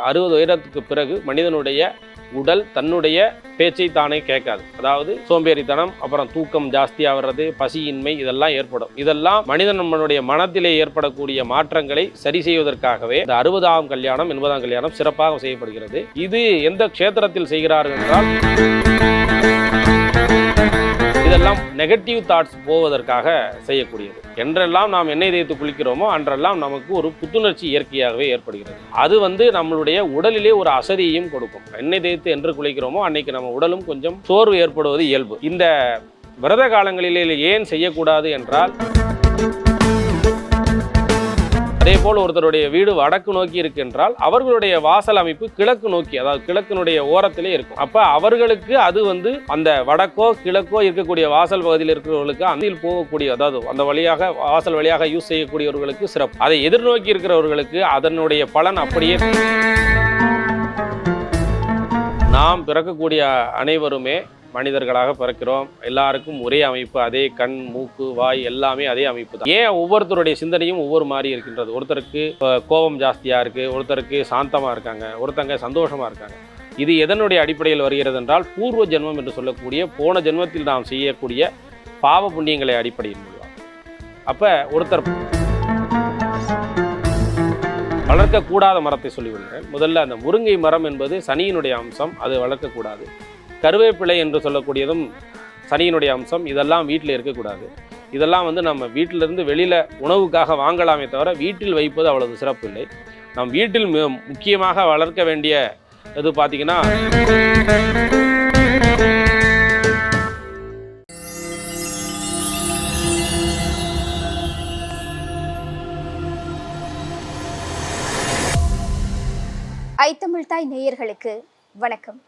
அறுபது உயரத்துக்கு பிறகு மனிதனுடைய உடல் தன்னுடைய பேச்சை தானே கேட்காது. அதாவது சோம்பேறித்தனம் அப்புறம் தூக்கம் ஜாஸ்தியாக வர்றது பசியின்மை இதெல்லாம் ஏற்படும். இதெல்லாம் மனிதன் நம்மளுடைய மனத்திலே ஏற்படக்கூடிய மாற்றங்களை சரி செய்வதற்காகவே இந்த அறுபதாம் கல்யாணம் எண்பதாம் கல்யாணம் சிறப்பாக செய்யப்படுகிறது. இது எந்த க்ஷேத்திரத்தில் செய்கிறார்கள் என்றால் இதெல்லாம் நெகட்டிவ் தாட்ஸ் போவதற்காக செய்யக்கூடியது. என்றெல்லாம் நாம் எண்ணெய் தேய்த்து குளிக்கிறோமோ அன்றெல்லாம் நமக்கு ஒரு புத்துணர்ச்சி இயற்கையாகவே ஏற்படுகிறது. அது வந்து நம்மளுடைய உடலிலே ஒரு அசதியையும் கொடுக்கும். எண்ணெய் தேய்த்து என்று குளிக்கிறோமோ அன்னைக்கு நம்ம உடலும் கொஞ்சம் சோர்வு ஏற்படுவது இயல்பு. இந்த விரத காலங்களிலே ஏன் செய்யக்கூடாது என்றால் அதே போல் ஒருத்தருடைய வீடு வடக்கு நோக்கி இருக்கின்றால் அவர்களுடைய வாசல் அமைப்பு கிழக்கு நோக்கி அதாவது கிழக்கினுடைய ஓரத்திலே இருக்கும். அப்ப அவர்களுக்கு அது வந்து அந்த வடக்கோ கிழக்கோ இருக்கக்கூடிய வாசல் பகுதியில் இருக்கிறவர்களுக்கு அந்தில் போகக்கூடிய அதாவது அந்த வழியாக வாசல் வழியாக யூஸ் செய்யக்கூடியவர்களுக்கு சிறப்பு. அதை எதிர்நோக்கி இருக்கிறவர்களுக்கு அதனுடைய பலன் அப்படியே நாம் பிறக்கக்கூடிய அனைவருமே மனிதர்களாக பிறக்கிறோம். எல்லாருக்கும் ஒரே அமைப்பு அதே கண் மூக்கு வாய் எல்லாமே அதே அமைப்பு தான். ஏன் ஒவ்வொருத்தருடைய சிந்தனையும் ஒவ்வொரு மாதிரி இருக்கின்றது? ஒருத்தருக்கு கோபம் ஜாஸ்தியாக இருக்குது ஒருத்தருக்கு சாந்தமாக இருக்காங்க ஒருத்தங்க சந்தோஷமாக இருக்காங்க. இது எதனுடைய அடிப்படையில் வருகிறது என்றால் பூர்வ ஜென்மம் என்று சொல்லக்கூடிய போன ஜென்மத்தில் நாம் செய்யக்கூடிய பாவ புண்ணியங்களை அடிப்படையில் அப்போ ஒருத்தர் வளர்க்கக்கூடாத மரத்தை சொல்லிவிடுகிறேன். முதல்ல அந்த முருங்கை மரம் என்பது சனியினுடைய அம்சம் அது வளர்க்கக்கூடாது. கருவேப்பிலை என்று சொல்லக்கூடியதும் சனியினுடைய அம்சம். இதெல்லாம் வீட்டில் இருக்கக்கூடாது. இதெல்லாம் வந்து நம்ம வீட்டிலிருந்து வெளியில் உணவுக்காக வாங்கலாமே தவிர வீட்டில் வைப்பது அவ்வளவு சிறப்பு இல்லை நம் வீட்டில் முக்கியமாக வளர்க்க வேண்டிய இது பார்த்தீங்கன்னா ஐத்தமிழ்தாய் நேயர்களுக்கு வணக்கம்.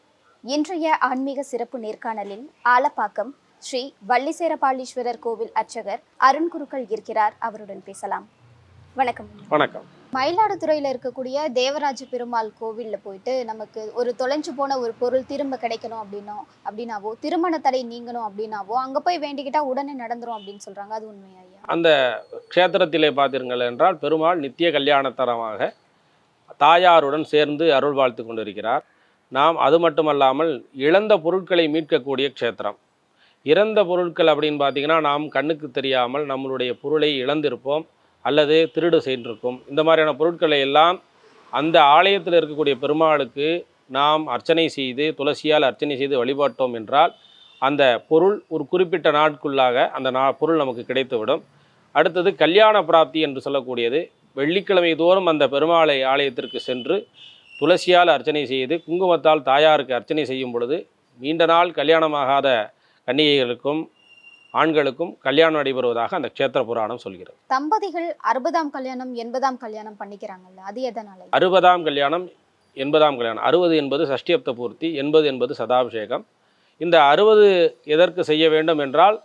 இன்றைய ஆன்மீக சிறப்பு நேர்காணலில் ஆலப்பாக்கம் ஸ்ரீ வள்ளிசேரபாலீஸ்வரர் கோவில் அர்ச்சகர் அருண் குருக்கள் இருக்கிறார். அவருடன் பேசலாம். வணக்கம். வணக்கம். மயிலாடுதுறையில் இருக்கக்கூடிய தேவராஜ பெருமாள் கோவிலில் போயிட்டு நமக்கு ஒரு தொலைஞ்சு போன ஒரு பொருள் திரும்ப கிடைக்கணும் அப்படின்னோ அப்படின்னாவோ திருமண தடை நீங்கணும் அப்படின்னாவோ அங்கே போய் வேண்டிக்கிட்டா உடனே நடந்துரும் அப்படின்னு சொல்றாங்க. அது உண்மையா ஐயா அந்த க்ஷேத்திரத்திலே பார்த்தீர்கள் என்றால் பெருமாள் நித்திய கல்யாணத்தரமாக தாயாருடன் சேர்ந்து அருள் வாழ்த்து கொண்டிருக்கிறார். நாம் அது மட்டுமல்லாமல் இழந்த பொருட்களை மீட்கக்கூடிய க்ஷேத்திரம். இறந்த பொருட்கள் அப்படின்னு பார்த்தீங்கன்னா நாம் கண்ணுக்கு தெரியாமல் நம்மளுடைய பொருளை இழந்திருப்போம் அல்லது திருடு செய்திருக்கும். இந்த மாதிரியான பொருட்களை எல்லாம் அந்த ஆலயத்தில் இருக்கக்கூடிய பெருமாளுக்கு நாம் அர்ச்சனை செய்து துளசியால் அர்ச்சனை செய்து வழிபாட்டோம் என்றால் அந்த பொருள் ஒரு குறிப்பிட்ட நாட்குள்ளாக அந்த நா பொருள் நமக்கு கிடைத்துவிடும். அடுத்தது கல்யாண பிராப்தி என்று சொல்லக்கூடியது. வெள்ளிக்கிழமை தோறும் அந்த பெருமாளை ஆலயத்திற்கு சென்று துளசியால் அர்ச்சனை செய்து குங்குமத்தால் தாயாருக்கு அர்ச்சனை செய்யும் பொழுது நீண்ட நாள் கல்யாணமாகாத கன்னிகைகளுக்கும் ஆண்களுக்கும் கல்யாணம் நடைபெறுவதாக அந்த க்ஷேத்திர புராணம் சொல்கிறது. தம்பதிகள் அறுபதாம் கல்யாணம் எண்பதாம் கல்யாணம் பண்ணிக்கிறாங்கல்ல அது எதனால? அறுபதாம் கல்யாணம் எண்பதாம் கல்யாணம் அறுபது என்பது சஷ்டியப்த பூர்த்தி எண்பது என்பது சதாபிஷேகம். இந்த அறுபது எதற்கு செய்ய வேண்டும் என்றால்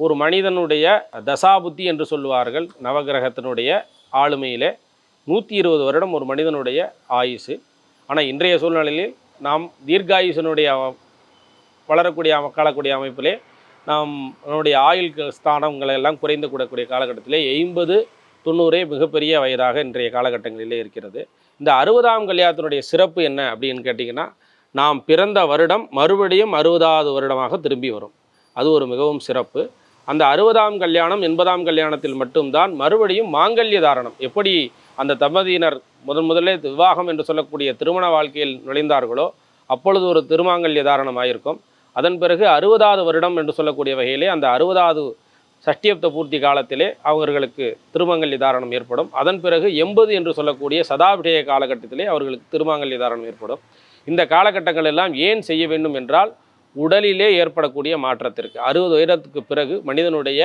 ஒரு மனிதனுடைய தசாபுத்தி என்று சொல்லுவார்கள் நவகிரகத்தினுடைய ஆளுமையிலே நூற்றி இருபது வருடம் ஒரு மனிதனுடைய ஆயுசு. ஆனால் இன்றைய சூழ்நிலையில் நாம் தீர்காயுசனுடைய வளரக்கூடிய அம- காலக்கூடிய அமைப்பிலே நாம் நம்முடைய ஆயுள் ஸ்தானங்களை எல்லாம் குறைந்து கூடக்கூடிய காலகட்டத்திலே எண்பது தொண்ணூறே மிகப்பெரிய வயதாக இன்றைய காலகட்டங்களிலே இருக்கிறது. இந்த அறுபதாம் கல்யாணத்தினுடைய சிறப்பு என்ன அப்படின்னு கேட்டிங்கன்னா நாம் பிறந்த வருடம் மறுபடியும் அறுபதாவது வருடமாக திரும்பி வரும். அது ஒரு மிகவும் சிறப்பு. அந்த அறுபதாம் கல்யாணம் எண்பதாம் கல்யாணத்தில் மட்டும்தான் மறுபடியும் மாங்கல்ய தாரணம். எப்படி அந்த தம்பதியினர் முதன் முதலே விவாகம் என்று சொல்லக்கூடிய திருமண வாழ்க்கையில் நுழைந்தார்களோ அப்பொழுது ஒரு திருமாங்கல்ய தாரணம் ஆயிருக்கும் அதன் பிறகு அறுபதாவது வருடம் என்று சொல்லக்கூடிய வகையிலே அந்த அறுபதாவது சஷ்டியப்த பூர்த்தி காலத்திலே அவர்களுக்கு திருமங்கல்ய தாரணம் ஏற்படும். அதன் பிறகு எண்பது என்று சொல்லக்கூடிய சதாபிஷேக காலகட்டத்திலே அவர்களுக்கு திருமங்கல்ய தாரணம் ஏற்படும். இந்த காலகட்டங்கள் எல்லாம் ஏன் செய்ய வேண்டும் என்றால் உடலிலே ஏற்படக்கூடிய மாற்றத்திற்கு. அறுபது உயரத்துக்கு பிறகு மனிதனுடைய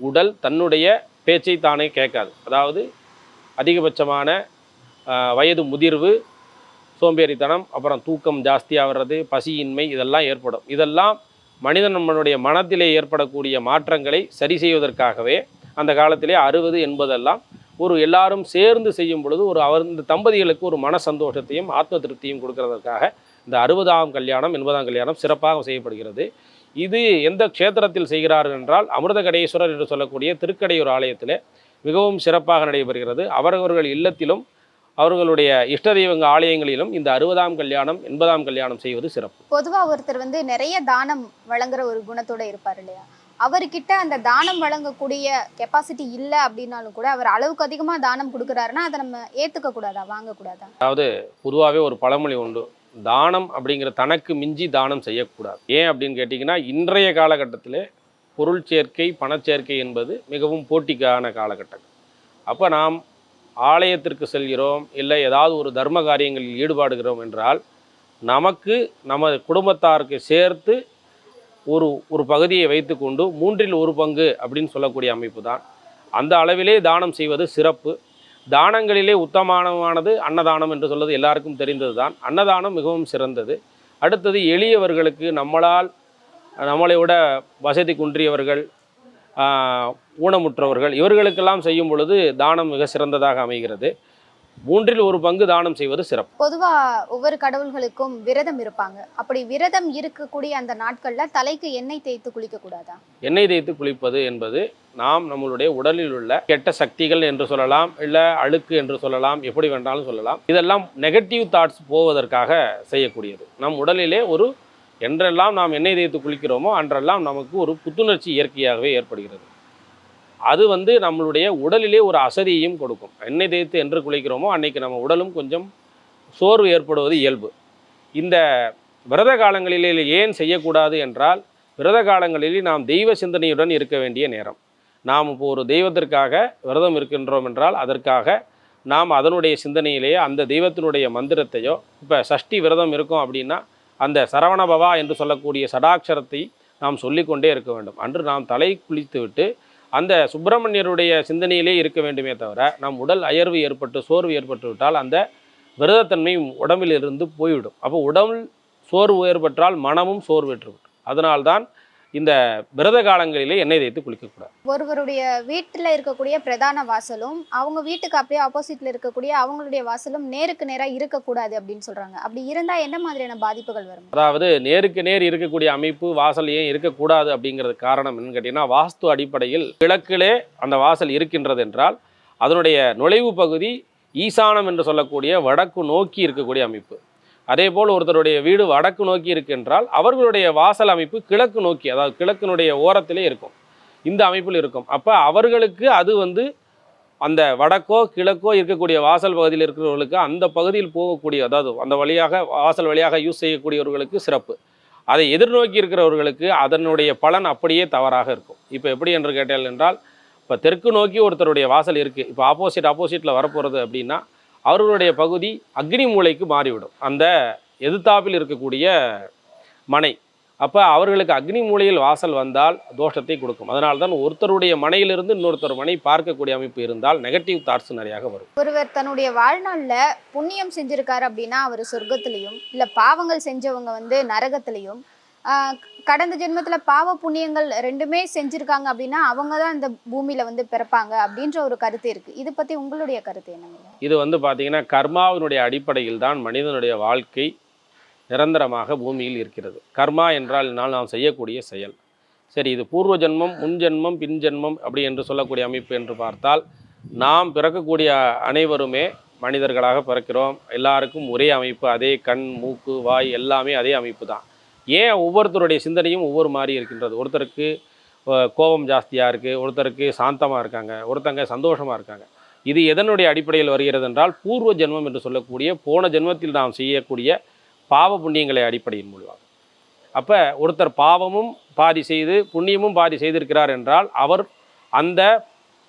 உடல் தன்னுடைய பேச்சை தானே கேட்காது. அதாவது அதிகபட்சமான வயது முதிர்வு சோம்பேறித்தனம் அப்புறம் தூக்கம் ஜாஸ்தியாக வர்றது பசியின்மை இதெல்லாம் ஏற்படும். இதெல்லாம் மனிதன் நம்மளுடைய மனத்திலே ஏற்படக்கூடிய மாற்றங்களை சரி செய்வதற்காகவே அந்த காலத்திலே அறுபது என்பதெல்லாம் ஒரு எல்லாரும் சேர்ந்து செய்யும் பொழுது ஒரு அவர் இந்த தம்பதிகளுக்கு ஒரு மன சந்தோஷத்தையும் ஆத்ம திருப்தியும் கொடுக்கறதற்காக இந்த அறுபதாம் கல்யாணம் எண்பதாம் கல்யாணம் சிறப்பாக செய்யப்படுகிறது. இது எந்த க்ஷேத்திரத்தில் செய்கிறார்கள் என்றால் அமிர்தகடேஸ்வரர் என்று சொல்லக்கூடிய திருக்கடையூர் ஆலயத்தில் மிகவும் சிறப்பாக நடைபெறுகிறது. அவரவர்கள் இல்லத்திலும் அவர்களுடைய இஷ்ட தெய்வங்க ஆலயங்களிலும் இந்த அறுபதாம் கல்யாணம் எண்பதாம் கல்யாணம் செய்வது சிறப்பு. பொதுவா ஒருத்தர் வந்து நிறைய தானம் வழங்குற ஒரு குணத்தோட இருப்பார் இல்லையா? அவர்கிட்ட அந்த தானம் வழங்கக்கூடிய கெப்பாசிட்டி இல்லை அப்படின்னாலும் கூட அவர் அளவுக்கு அதிகமா தானம் கொடுக்குறாருன்னா அதை நம்ம ஏத்துக்க கூடாதா? வாங்கக்கூடாதா? பொதுவாகவே ஒரு பழமொழி உண்டு. தானம் அப்படிங்கிற தனக்கு மிஞ்சி தானம் செய்யக்கூடாது. ஏன் அப்படின்னு கேட்டிங்கன்னா இன்றைய காலகட்டத்தில் பொருள் சேர்க்கை பணச்சேர்க்கை என்பது மிகவும் போட்டிக்கான காலகட்டம் அப்போ நாம் ஆலயத்திற்கு செல்கிறோம் இல்லை ஏதாவது ஒரு தர்ம காரியங்களில் ஈடுபாடுகிறோம் என்றால் நமக்கு நமது குடும்பத்தாருக்கு சேர்த்து ஒரு ஒரு பகுதியை வைத்துக்கொண்டு மூன்றில் ஒரு பங்கு அப்படின்னு சொல்லக்கூடிய அமைப்பு தான். அந்த அளவிலே தானம் செய்வது சிறப்பு. தானங்களிலே உத்தமானமானது அன்னதானம் என்று சொல்வது எல்லாருக்கும் தெரிந்தது தான் அன்னதானம் மிகவும் சிறந்தது. அடுத்தது எளியவர்களுக்கு நம்மளால் நம்மளை விட வசதி குன்றியவர்கள் ஊனமுற்றவர்கள் இவர்களுக்கெல்லாம் செய்யும் பொழுது தானம் மிக சிறந்ததாக அமைகிறது. மூன்றில் ஒரு பங்கு தானம் செய்வது சிறப்பு. பொதுவா ஒவ்வொரு கடவுள்களுக்கும் விரதம் இருப்பாங்க. அப்படி விரதம் இருக்கக்கூடிய அந்த நாட்கள்ல தலைக்கு எண்ணெய் தேய்த்து குளிக்க கூடாதா? எண்ணெய் தேய்த்து குளிப்பது என்பது நாம் நம்மளுடைய உடலில் உள்ள கெட்ட சக்திகள் என்று சொல்லலாம் இல்லை அழுக்கு என்று சொல்லலாம் எப்படி வேண்டாலும் சொல்லலாம். இதெல்லாம் நெகட்டிவ் தாட்ஸ் போவதற்காக செய்யக்கூடியது. நம் உடலிலே ஒரு என்றெல்லாம் நாம் எண்ணெய் தேய்த்து குளிக்கிறோமோ அன்றெல்லாம் நமக்கு ஒரு புத்துணர்ச்சி இயற்கையாகவே ஏற்படுகிறது. அது வந்து நம்மளுடைய உடலிலே ஒரு அசதியையும் கொடுக்கும். எண்ணெய் தேய்த்து என்று குளிக்கிறோமோ அன்னைக்கு நம்ம உடலும் கொஞ்சம் சோர்வு ஏற்படுவது இயல்பு. இந்த விரத காலங்களிலே ஏன் செய்யக்கூடாது என்றால் விரத காலங்களில் நாம் தெய்வ சிந்தனையுடன் இருக்க வேண்டிய நேரம். நாம் இப்போ ஒரு தெய்வத்திற்காக விரதம் இருக்கின்றோம் என்றால் அதற்காக நாம் அதனுடைய சிந்தனையிலேயே அந்த தெய்வத்தினுடைய மந்திரத்தையோ இப்போ சஷ்டி விரதம் இருக்கோம் அப்படின்னா அந்த சரவணபவா என்று சொல்லக்கூடிய சடாட்சரத்தை நாம் சொல்லிக்கொண்டே இருக்க வேண்டும். அன்று நாம் தலை குளித்துவிட்டு அந்த சுப்பிரமணியருடைய சிந்தனையிலே இருக்க வேண்டுமே தவிர நம் உடல் அயர்வு ஏற்பட்டு சோர்வு ஏற்பட்டு விட்டால் அந்த விரதத்தன்மை உடம்பில் இருந்து போய்விடும். அப்போ உடல் சோர்வு ஏற்பட்டால் மனமும் சோர்வு ஏற்றுவிடும் அதனால்தான் இந்த விரத காலங்களிலே எண்ணெய் தேய்த்து குளிக்கக்கூடாது. ஒருவருடைய வீட்டுல இருக்கக்கூடிய பிரதான வாசலும் அவங்க வீட்டுக்கு அப்படியே ஆப்போசிட்ல இருக்கக்கூடிய அவங்களுடைய வாசலும் நேருக்கு நேரா இருக்கக்கூடாது அப்படின்னு சொல்றாங்க. அப்படி இருந்தா என்ன மாதிரியான பாதிப்புகள் வரும்? அதாவது நேருக்கு நேர் இருக்கக்கூடிய அமைப்பு வாசல் ஏன் இருக்கக்கூடாது அப்படிங்கிறது காரணம் என்னன்னு கேட்டிங்கன்னா வாஸ்து அடிப்படையில் கிழக்கிலே அந்த வாசல் இருக்கின்றது என்றால் அதனுடைய நுழைவு பகுதி ஈசானம் என்று சொல்லக்கூடிய வடக்கு நோக்கி இருக்கக்கூடிய அமைப்பு. அதே போல் ஒருத்தருடைய வீடு வடக்கு நோக்கி இருக்கின்றால் அவர்களுடைய வாசல் அமைப்பு கிழக்கு நோக்கி அதாவது கிழக்கினுடைய ஓரத்திலே இருக்கும். இந்த அமைப்பில் இருக்கும். அப்போ அவர்களுக்கு அது வந்து அந்த வடக்கோ கிழக்கோ இருக்கக்கூடிய வாசல் பகுதியில் இருக்கிறவர்களுக்கு அந்த பகுதியில் போகக்கூடிய அதாவது அந்த வழியாக வாசல் வழியாக யூஸ் செய்யக்கூடியவர்களுக்கு சிறப்பு. அதை எதிர்நோக்கி இருக்கிறவர்களுக்கு அதனுடைய பலன் அப்படியே தவறாக இருக்கும். இப்போ எப்படி என்று கேட்டால் என்றால் இப்போ தெற்கு நோக்கி ஒருத்தருடைய வாசல் இருக்குது இப்போ ஆப்போசிட் ஆப்போசிட்டில் வரப்போகிறது அப்படின்னா அவர்களுடைய பகுதி அக்னி மூலைக்கு மாறிவிடும். அந்த எதிர்த்தாப்பில் இருக்கக்கூடிய மனை. அப்போ அவர்களுக்கு அக்னி மூலையில் வாசல் வந்தால் தோஷத்தை கொடுக்கும். அதனால தான் ஒருத்தருடைய மனையிலிருந்து இன்னொருத்தர் மனை பார்க்கக்கூடிய அமைப்பு இருந்தால் நெகட்டிவ் தாட்ஸ் நிறையாக வரும். ஒருவர் தன்னுடைய வாழ்நாளில் புண்ணியம் செஞ்சிருக்காரு அப்படின்னா அவர் சொர்க்கத்திலையும் இல்லை பாவங்கள் செஞ்சவங்க வந்து நரகத்திலையும் கடந்த ஜென்மத்துல பாவ புண்ணியங்கள் ரெண்டுமே செஞ்சிருக்காங்க அப்படின்னா அவங்க தான் இந்த பூமியில வந்து பிறப்பாங்க அப்படின்ற ஒரு கருத்து இருக்கு. இது பத்தி உங்களுடைய கருத்து என்னங்க இது வந்து பாத்தீங்கன்னா கர்மாவினுடைய அடிப்படையில் தான் மனிதனுடைய வாழ்க்கை நிரந்தரமாக பூமியில் இருக்கிறது. கர்மா என்றால் என்னால் நாம் செய்யக்கூடிய செயல். சரி இது பூர்வ ஜென்மம் முன் ஜென்மம் பின் ஜென்மம் அப்படி என்று சொல்லக்கூடிய அமைப்பு என்று பார்த்தால் நாம் பிறக்கக்கூடிய அனைவருமே மனிதர்களாக பிறக்கிறோம். எல்லாருக்கும் ஒரே அமைப்பு அதே கண் மூக்கு வாய் எல்லாமே அதே அமைப்பு தான். ஏன் ஒவ்வொருத்தருடைய சிந்தனையும் ஒவ்வொரு மாதிரி இருக்கின்றது? ஒருத்தருக்கு கோபம் ஜாஸ்தியாக இருக்குது ஒருத்தருக்கு சாந்தமாக இருக்காங்க ஒருத்தங்க சந்தோஷமாக இருக்காங்க. இது எதனுடைய அடிப்படையில் வருகிறது என்றால் பூர்வ ஜென்மம் என்று சொல்லக்கூடிய போன ஜென்மத்தில் நாம் செய்யக்கூடிய பாவ புண்ணியங்களை அடிப்படையின் மூலமாக. அப்போ ஒருத்தர் பாவமும் பாதி செய்து புண்ணியமும் பாதி செய்திருக்கிறார் என்றால் அவர் அந்த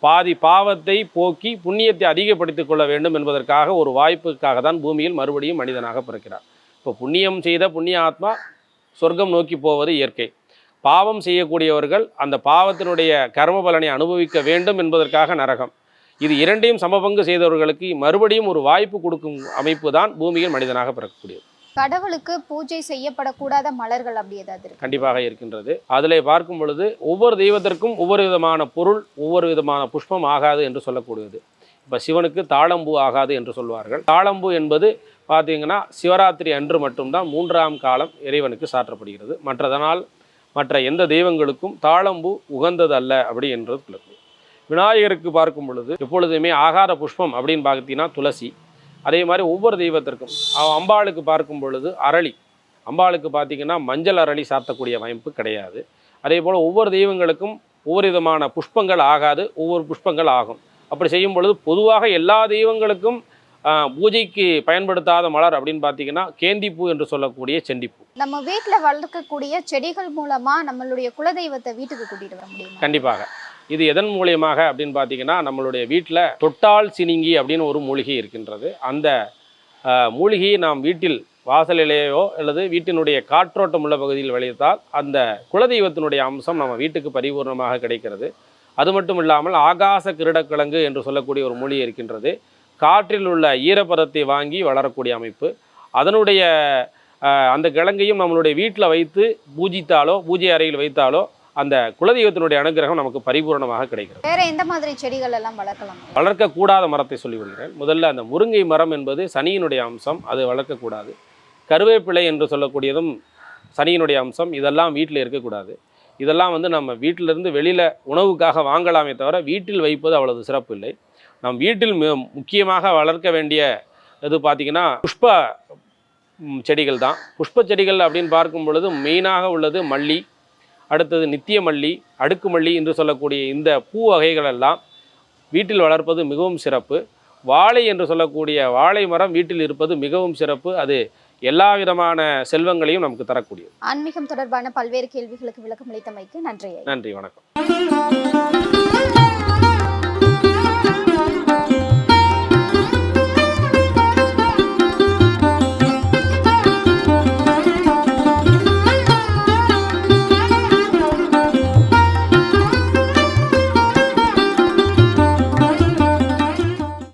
பாதி பாவத்தை போக்கி புண்ணியத்தை அதிகப்படுத்திக் கொள்ள வேண்டும் என்பதற்காக ஒரு வாய்ப்புக்காக தான் பூமியில் மறுபடியும் மனிதனாக பிறக்கிறார். இப்போ புண்ணியம் செய்த புண்ணிய ஆத்மா சொர்க்கம் நோக்கி போவது இயற்கை. பாவம் செய்யக்கூடியவர்கள் அந்த பாவத்தினுடைய கர்ம பலனை அனுபவிக்க வேண்டும் என்பதற்காக நரகம். இது இரண்டையும் சமபங்கு செய்தவர்களுக்கு மறுபடியும் ஒரு வாய்ப்பு கொடுக்கும் அமைப்பு தான் பூமியில் மனிதனாக பிறக்கக்கூடியது. கடவுளுக்கு பூஜை செய்யப்படக்கூடாத மலர்கள் அப்படி ஏதாவது கண்டிப்பாக இருக்கின்றது. அதில் பார்க்கும் பொழுது ஒவ்வொரு தெய்வத்திற்கும் ஒவ்வொரு விதமான பொருள் ஒவ்வொரு விதமான புஷ்பம் ஆகாது என்று சொல்லக்கூடியது. இப்போ சிவனுக்கு தாளம்பூ ஆகாது என்று சொல்வார்கள். தாளம்பூ என்பது பார்த்தீங்கன்னா சிவராத்திரி அன்று மட்டும்தான் மூன்றாம் காலம் இறைவனுக்கு சாற்றப்படுகிறது. மற்றதனால் மற்ற எந்த தெய்வங்களுக்கும் தாளம்பூ உகந்தது அல்ல அப்படி என்றது குழப்பம். விநாயகருக்கு பார்க்கும் பொழுது எப்பொழுதுமே ஆகார புஷ்பம் அப்படின்னு பார்த்தீங்கன்னா துளசி. அதே மாதிரி ஒவ்வொரு தெய்வத்திற்கும் அம்பாளுக்கு பார்க்கும் பொழுது அரளி. அம்பாளுக்கு பார்த்தீங்கன்னா மஞ்சள் அரளி சாத்தக்கூடிய வாய்ப்பு கிடையாது. அதே போல் ஒவ்வொரு தெய்வங்களுக்கும் ஒவ்வொரு விதமான புஷ்பங்கள் ஆகாது ஒவ்வொரு புஷ்பங்கள் ஆகும். அப்படி செய்யும் பொழுது பொதுவாக எல்லா தெய்வங்களுக்கும் பூஜைக்கு பயன்படுத்தாத மலர் அப்படின்னு பார்த்தீங்கன்னா கேந்திப்பூ என்று சொல்லக்கூடிய செண்டிப்பூ. நம்ம வீட்ல வளர்க்கக்கூடிய செடிகள் மூலமா நம்மளுடைய குலதெய்வத்தை வீட்டுக்கு கூட்டிட்டு வர முடியுமா? கண்டிப்பாக. இது எதன் மூலியமாக அப்படின்னு பார்த்தீங்கன்னா நம்மளுடைய வீட்டில் தொட்டால் சினிங்கி அப்படின்னு ஒரு மூலிகை இருக்கின்றது. அந்த மூலிகையை நாம் வீட்டில் வாசலிலேயோ அல்லது வீட்டினுடைய காற்றோட்டம் உள்ள பகுதியில் விளைவித்தால் அந்த குலதெய்வத்தினுடைய அம்சம் நம்ம வீட்டுக்கு பரிபூர்ணமாக கிடைக்கிறது. அது மட்டும் இல்லாமல் ஆகாச கிரீடக்கிழங்கு என்று சொல்லக்கூடிய ஒரு மூலிகை இருக்கின்றது. காற்றில் உள்ள ஈரப்பதத்தை வாங்கி வளரக்கூடிய அமைப்பு. அதனுடைய அந்த கிழங்கையும் நம்மளுடைய வீட்டில் வைத்து பூஜித்தாலோ பூஜை அறையில் வைத்தாலோ அந்த குலதெய்வத்தினுடைய அனுகிரகம் நமக்கு பரிபூரணமாக கிடைக்கிறது. வேற எந்த மாதிரி செடிகள் எல்லாம் வளர்க்கலாம்? வளர்க்கக்கூடாத மரத்தை சொல்லி விடுகிறேன் முதல்ல அந்த முருங்கை மரம் என்பது சனியினுடைய அம்சம் அது வளர்க்கக்கூடாது. கருவேப்பிலை என்று சொல்லக்கூடியதும் சனியினுடைய அம்சம் இதெல்லாம் வீட்டில் இருக்கக்கூடாது. இதெல்லாம் வந்து நம்ம வீட்டிலிருந்து வெளியில் உணவுக்காக வாங்கலாமே தவிர வீட்டில் வைப்பது அவ்வளவு சிறப்பு இல்லை. நம் வீட்டில் முக்கியமாக வளர்க்க வேண்டிய இது பார்த்திங்கன்னா புஷ்ப செடிகள் தான். புஷ்ப செடிகள் அப்படின்னு பார்க்கும் பொழுது மெயினாக உள்ளது மல்லி அடுத்தது நித்திய மல்லி அடுக்கு மல்லி என்று சொல்லக்கூடிய இந்த பூ வகைகள் எல்லாம் வீட்டில் வளர்ப்பது மிகவும் சிறப்பு. வாழை என்று சொல்லக்கூடிய வாழை மரம் வீட்டில் இருப்பது மிகவும் சிறப்பு. அது எல்லா விதமான செல்வங்களையும் நமக்கு தரக்கூடியது ஆன்மீகம் தொடர்பான பல்வேறு கேள்விகளுக்கு விளக்கம் அளித்தமைக்கு நன்றி. நன்றி வணக்கம்